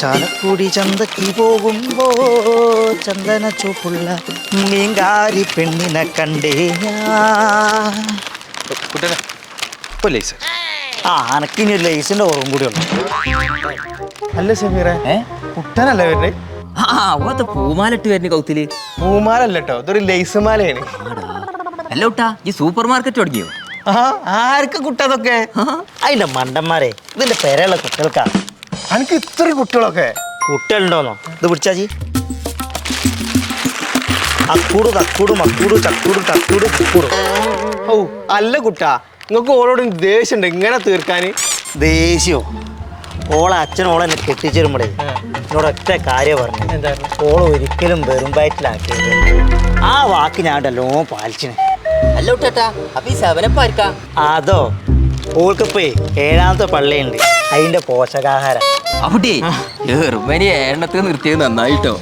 ചാലക്കുടി ചന്തക്ക് പോകുമ്പോ ചന്ദന ചൂപ്പുള്ള മീങ്കാരി പെണ്ണിനെ കണ്ടേ ഞാൻ. കുട്ടനെ ഇപ്പൊ ലൈസ്. ആ അനക്കിനി ഒരു ലൈസിന്റെ ഓർമ്മ കൂടി ഉണ്ട്. അല്ല സമീറെ ഏ? കുട്ടനല്ല വരുന്നത് ആ അവത്തെ പൂമാലിട്ട് വരുന്ന കൗത്തിൽ. പൂമാലല്ല കേട്ടോ ഇതൊരു ലൈസ് മാലയാണ്. അല്ല കുട്ടാ ഈ സൂപ്പർ മാർക്കറ്റ് തുടങ്ങിയോ? ആ ആർക്ക് കുട്ടതൊക്കെ അതിന്റെ മണ്ടന്മാരെ ഇതിന്റെ പേരെയുള്ള കുട്ടികൾക്കാ. എനിക്ക് ഇത്ര കുട്ടികളൊക്കെ? കുട്ടികളുണ്ടോന്നോ? ഇത് പിടിച്ചാജി അക്കൂട് തക്കൂടും മക്കൂട് ചക്കൂട് തക്കൂട് കുക്കൂട് ഓ അല്ല കുട്ടാ നിങ്ങൾക്ക് ഓളോടും ദേഷ്യണ്ട്? ഇങ്ങനെ തീർക്കാൻ ദേഷ്യോ? ഓളെ അച്ഛൻ ഓളെ എന്നെ കെട്ടിച്ചു വരുമ്പോഴേ എന്നോട് ഒറ്റ കാര്യം പറഞ്ഞു. എന്തായിരുന്നു? ഓളെ ഒരിക്കലും വെറും വയറ്റിലാക്കിയത് ആ വാക്ക് ഞാൻ ഉണ്ടല്ലോ പാലിച്ചിന്. അല്ല കുട്ടാ അപ്പൊ ഈ സെവനപ്പ് ആർക്കാ? അതോ? ഓൾക്കിപ്പേ ഏഴാമത്തെ പള്ളിയുണ്ട്. അതിന്റെ പോഷകാഹാരം. അവിടെ എറുമനി എണ്ണത്തിൽ നിർത്തിയത് നന്നായിട്ടോ?